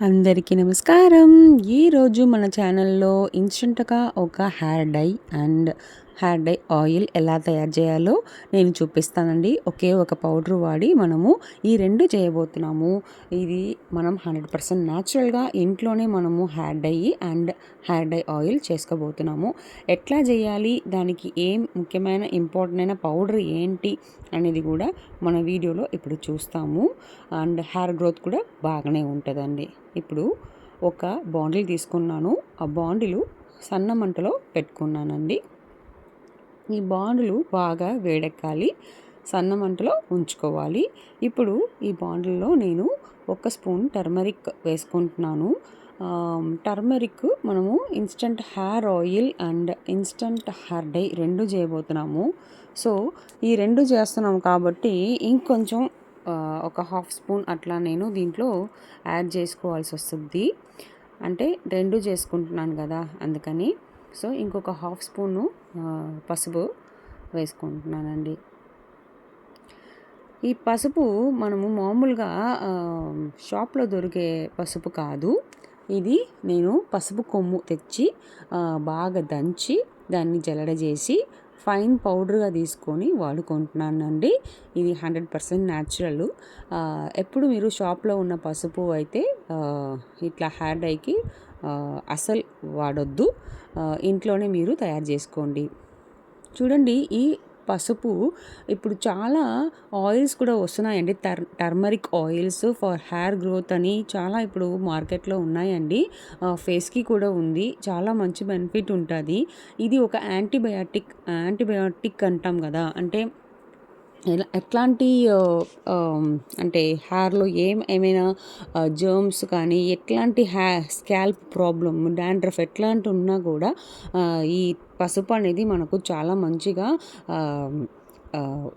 అందరికీ నమస్కారం. ఈరోజు మన ఛానల్లో ఇన్స్టెంట్గా ఒక hair dye and hair dye oil ఎలా తయారు చేయాలో నేను చూపిస్తానండి. ఒకే ఒక పౌడర్ వాడి మనము ఈ రెండు చేయబోతున్నాము. ఇది మనం హండ్రెడ్ పర్సెంట్ న్యాచురల్గా ఇంట్లోనే మనము hair dye and hair dye oil చేసుకోబోతున్నాము. ఎట్లా చేయాలి? దానికి ఏం ముఖ్యమైన ఇంపార్టెంట్ అయిన పౌడర్ ఏంటి అనేది కూడా మన వీడియోలో ఇప్పుడు చూస్తాము. అండ్ హెయిర్ గ్రోత్ కూడా బాగానే ఉంటుందండి. ఇప్పుడు ఒక బాండిల్ తీసుకున్నాను. ఆ బాండిలు సన్న మంటలో పెట్టుకున్నానండి. ఈ బాండ్లు బాగా వేడెక్కాలి సన్న మంటలో ఉంచుకోవాలి. ఇప్పుడు ఈ బాండ్లలో నేను ఒక స్పూన్ టర్మరిక్ వేసుకుంటున్నాను. టర్మరిక్ మనము instant hair oil and instant hair dye రెండు చేయబోతున్నాము. సో ఈ రెండు చేస్తున్నాము కాబట్టి ఇంకొంచెం ఒక హాఫ్ స్పూన్ అట్లా నేను దీంట్లో యాడ్ చేసుకోవాల్సి వస్తుంది. అంటే రెండు చేసుకుంటున్నాను కదా అందుకని. సో ఇంకొక హాఫ్ స్పూను పసుపు వేసుకుంటున్నానండి. ఈ పసుపు మనము మామూలుగా షాప్లో దొరికే పసుపు కాదు. ఇది నేను పసుపు కొమ్ము తెచ్చి బాగా దంచి దాన్ని జలడ చేసి ఫైన్ పౌడర్గా తీసుకొని వాడుకుంటున్నానండి. ఇది హండ్రెడ్ పర్సెంట్ న్యాచురల్. ఎప్పుడు మీరు షాప్లో ఉన్న పసుపు అయితే ఇట్లా హ్యాడ్ డైకి అసలు వాడొద్దు. ఇంట్లోనే మీరు తయారు చేసుకోండి. చూడండి ఈ పసుపు ఇప్పుడు చాలా ఆయిల్స్ కూడా వస్తున్నాయండి. టర్ turmeric oils for hair growth అని చాలా ఇప్పుడు మార్కెట్లో ఉన్నాయండి. ఫేస్కి కూడా ఉంది. చాలా మంచి బెనిఫిట్ ఉంటుంది. ఇది ఒక యాంటీబయాటిక్ యాంటీబయాటిక్ అంటాం కదా. అంటే ఎలా ఎట్లాంటి అంటే హెయిర్లో ఏం ఏమైనా జర్మ్స్ కానీ ఎట్లాంటి హ్యా స్కాల్ప్ ప్రాబ్లమ్ డాండ్రఫ్ ఎట్లాంటి ఉన్నా కూడా ఈ పసుపు అనేది మనకు చాలా మంచిగా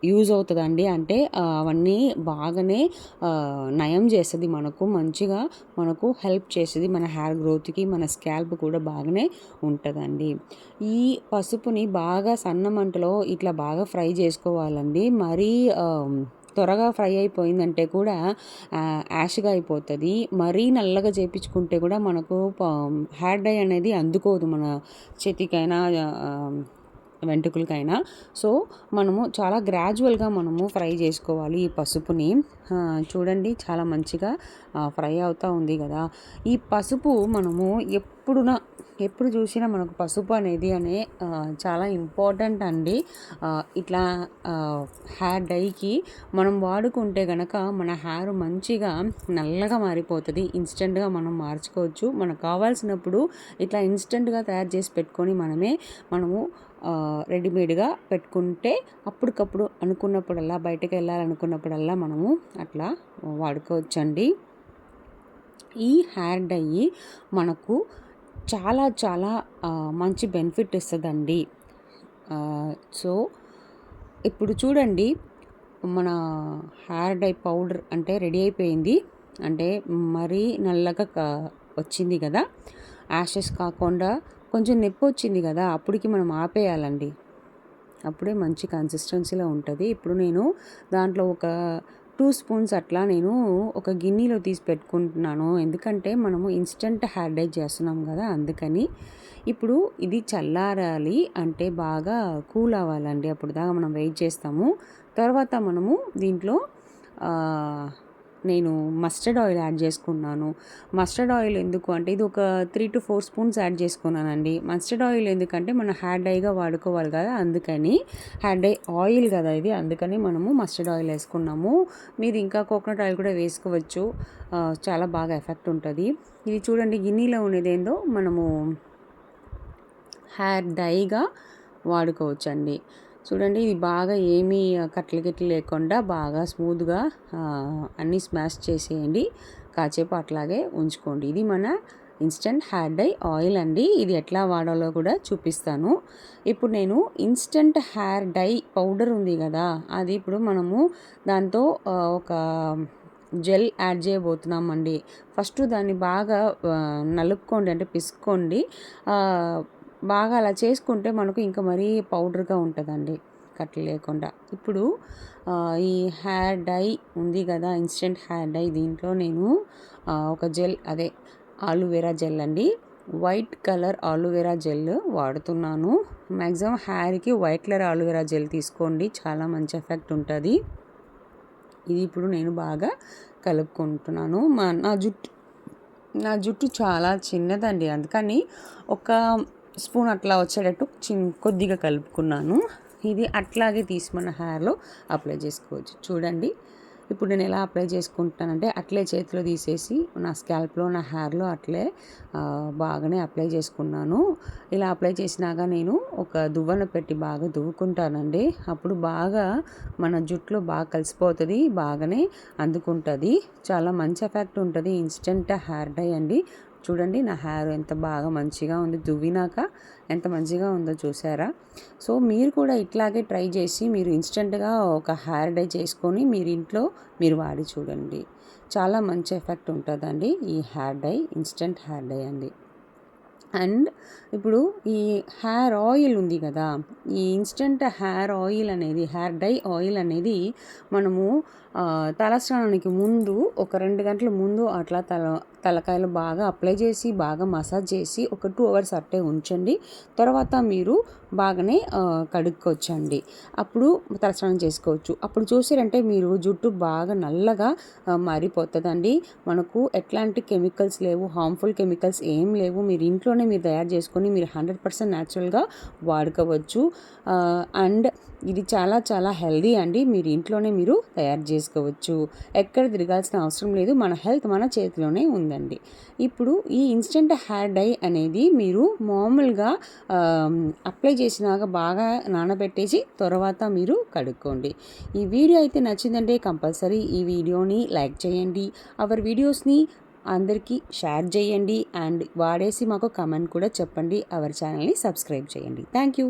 యూజ్ అవుతుందండి. అంటే అవన్నీ బాగానే నయం చేస్తుంది మనకు మంచిగా మనకు హెల్ప్ చేస్తుంది. మన హెయిర్ గ్రోత్కి మన స్కాల్ప్ కూడా బాగానే ఉంటుందండి. ఈ పసుపుని బాగా సన్న మంటలో ఇట్లా బాగా ఫ్రై చేసుకోవాలండి. మరీ త్వరగా ఫ్రై అయిపోయిందంటే కూడా యాష్గా అయిపోతుంది. మరీ నల్లగా చేపించుకుంటే కూడా మనకు హెయిర్ డై అనేది అందుకోదు. మన చేతికైనా వెంట్రుకలకైనా. సో మనము చాలా గ్రాడ్యువల్గా మనము ఫ్రై చేసుకోవాలి ఈ పసుపుని. చూడండి చాలా మంచిగా ఫ్రై అవుతూ ఉంది కదా. ఈ పసుపు మనము ఎప్పుడున ఎప్పుడు చూసినా మనకు పసుపు అనేది అనే చాలా ఇంపార్టెంట్ అండి. ఇట్లా హెయిర్ డైకి మనం వాడుకుంటే కనుక మన హెయిర్ మంచిగా నల్లగా మారిపోతుంది. ఇన్స్టెంట్గా మనం మార్చుకోవచ్చు. మనకు కావాల్సినప్పుడు ఇట్లా ఇన్స్టెంట్గా తయారు చేసి పెట్టుకొని మనమే మనము రెడీమేడ్గా పెట్టుకుంటే అప్పటికప్పుడు అనుకున్నప్పుడల్లా బయటకు వెళ్ళాలనుకున్నప్పుడల్లా మనము అట్లా వాడుకోవచ్చండి. ఈ హెయిర్ డై మనకు చాలా చాలా మంచి బెనిఫిట్ ఇస్తుందండి. సో ఇప్పుడు చూడండి మన హెయిర్ డై పౌడర్ అంటే రెడీ అయిపోయింది. అంటే మరీ నల్లగా వచ్చింది కదా. యాషెస్ కాకుండా కొంచెం నొప్పి వచ్చింది కదా అప్పటికి మనం ఆపేయాలండి. అప్పుడే మంచి కన్సిస్టెన్సీలో ఉంటుంది. ఇప్పుడు నేను దాంట్లో ఒక టూ స్పూన్స్ అట్లా నేను ఒక గిన్నెలో తీసి పెట్టుకుంటున్నాను. ఎందుకంటే మనము ఇన్స్టెంట్ హ్యాడేజ్ చేస్తున్నాం కదా అందుకని ఇప్పుడు ఇది చల్లారాలి అంటే బాగా కూల్ అవ్వాలండి. అప్పుడు దాకా మనం వెయిట్ చేస్తాము. తర్వాత మనము దీంట్లో నేను మస్టర్డ్ ఆయిల్ యాడ్ చేసుకున్నాను. మస్టర్డ్ ఆయిల్ ఎందుకు అంటే ఇది ఒక three to four spoons add చేసుకున్నానండి. మస్టర్డ్ ఆయిల్ ఎందుకంటే మనం హ్యాడ్ డైగా వాడుకోవాలి కదా అందుకని హ్యాడ్ డై ఆయిల్ కదా ఇది అందుకని మనము మస్టర్డ్ ఆయిల్ వేసుకున్నాము. మీరు ఇంకా కోకోనట్ ఆయిల్ కూడా వేసుకోవచ్చు. చాలా బాగా ఎఫెక్ట్ ఉంటుంది. ఇది చూడండి గిన్నెలో ఉండేదేందో మనము హ్యాడ్ డైగా వాడుకోవచ్చండి. చూడండి ఇది బాగా ఏమీ కట్టలు గిట్లు లేకుండా బాగా స్మూత్గా అన్నీ స్మాష్ చేసేయండి. కాసేపు అట్లాగే ఉంచుకోండి. ఇది మన ఇన్స్టెంట్ హెయిర్ డై ఆయిల్ అండి. ఇది ఎట్లా వాడాలో కూడా చూపిస్తాను. ఇప్పుడు నేను ఇన్స్టెంట్ హెయిర్ డై పౌడర్ ఉంది కదా అది ఇప్పుడు మనము దాంతో ఒక జెల్ యాడ్ చేయబోతున్నామండి. ఫస్ట్ దాన్ని బాగా నలుపుకోండి అంటే పిసుకోండి బాగా అలా చేసుకుంటే మనకు ఇంకా మరీ పౌడర్గా ఉంటుందండి కట్లు లేకుండా. ఇప్పుడు ఈ హెయిర్ డై ఉంది కదా ఇన్స్టెంట్ హెయిర్ డై దీంట్లో నేను ఒక జెల్ అదే ఆలువేరా జెల్ అండి. White colour aloe vera gel వాడుతున్నాను. మ్యాక్సిమం హెయిర్కి white colour aloe vera gel తీసుకోండి చాలా మంచి ఎఫెక్ట్ ఉంటుంది. ఇది ఇప్పుడు నేను బాగా కలుపుకుంటున్నాను. మా నా జుట్టు నా జుట్టు చాలా చిన్నదండి అందుకని ఒక స్పూన్ అట్లా వచ్చేటట్టు చిన్ కొద్దిగా కలుపుకున్నాను. ఇది అట్లాగే తీసి మన హెయిర్లో అప్లై చేసుకోవచ్చు. చూడండి. ఇప్పుడు నేను ఎలా అప్లై చేసుకుంటానంటే అట్లే చేతిలో తీసేసి నా స్కాల్ప్లో నా హెయిర్లో అట్లే బాగానే అప్లై చేసుకున్నాను. ఇలా అప్లై చేసినాక నేను ఒక దువ్వన పెట్టి బాగా దువ్వుకుంటానండి. అప్పుడు బాగా మన జుట్టులో బాగా కలిసిపోతుంది బాగానే అందుకుంటుంది. చాలా మంచి ఎఫెక్ట్ ఉంటుంది. ఇన్స్టెంట్ హెయిర్ డై అండి. చూడండి నా హెయిర్ ఎంత బాగా మంచిగా ఉంది. దువ్వినాక ఎంత మంచిగా ఉందో చూసారా? సో మీరు కూడా ఇట్లాగే ట్రై చేసి మీరు ఇన్స్టెంట్గా ఒక హెయిర్ డై చేసుకొని మీరు ఇంట్లో మీరు వాడి చూడండి. చాలా మంచి ఎఫెక్ట్ ఉంటుందండి ఈ hair dye instant hair dye అండి. అండ్ ఇప్పుడు ఈ హెయిర్ ఆయిల్ ఉంది కదా ఈ ఇన్స్టెంట్ హెయిర్ ఆయిల్ అనేది హెయిర్ డై ఆయిల్ అనేది మనము తలస్నానానికి ముందు ఒక రెండు గంటల ముందు అట్లా తల తలకాయలు బాగా అప్లై చేసి బాగా మసాజ్ చేసి ఒక టూ అవర్స్ అట్టే ఉంచండి. తర్వాత మీరు బాగానే కడుక్కోవచ్చండి అప్పుడు తలస్నానం చేసుకోవచ్చు. అప్పుడు చూసారంటే మీరు జుట్టు బాగా నల్లగా మారిపోతుందండి. మనకు ఎట్లాంటి కెమికల్స్ లేవు హార్మ్ఫుల్ కెమికల్స్ ఏం లేవు. మీరు ఇంట్లోనే మీరు తయారు చేసుకొని మీరు హండ్రెడ్ పర్సెంట్ న్యాచురల్గా వాడుకోవచ్చు. అండ్ ఇది చాలా చాలా హెల్దీ అండి. మీరు ఇంట్లోనే మీరు తయారు చేసుకోవచ్చు. ఎక్కడ తిరగాల్సిన అవసరం లేదు. మన హెల్త్ మన చేతిలోనే ఉందండి. ఇప్పుడు ఈ ఇన్స్టెంట్ హెయిర్ డై అనేది మీరు మామూలుగా అప్లై చేసినాక బాగా నానబెట్టేసి తర్వాత మీరు కడుక్కోండి. ఈ వీడియో అయితే నచ్చిందంటే కంపల్సరీ ఈ వీడియోని లైక్ చేయండి. అవర్ వీడియోస్ని అందరికీ షేర్ చేయండి. అండ్ వాడేసి మాకు కమెంట్ కూడా చెప్పండి. అవర్ ఛానల్ని సబ్స్క్రైబ్ చేయండి. Thank you.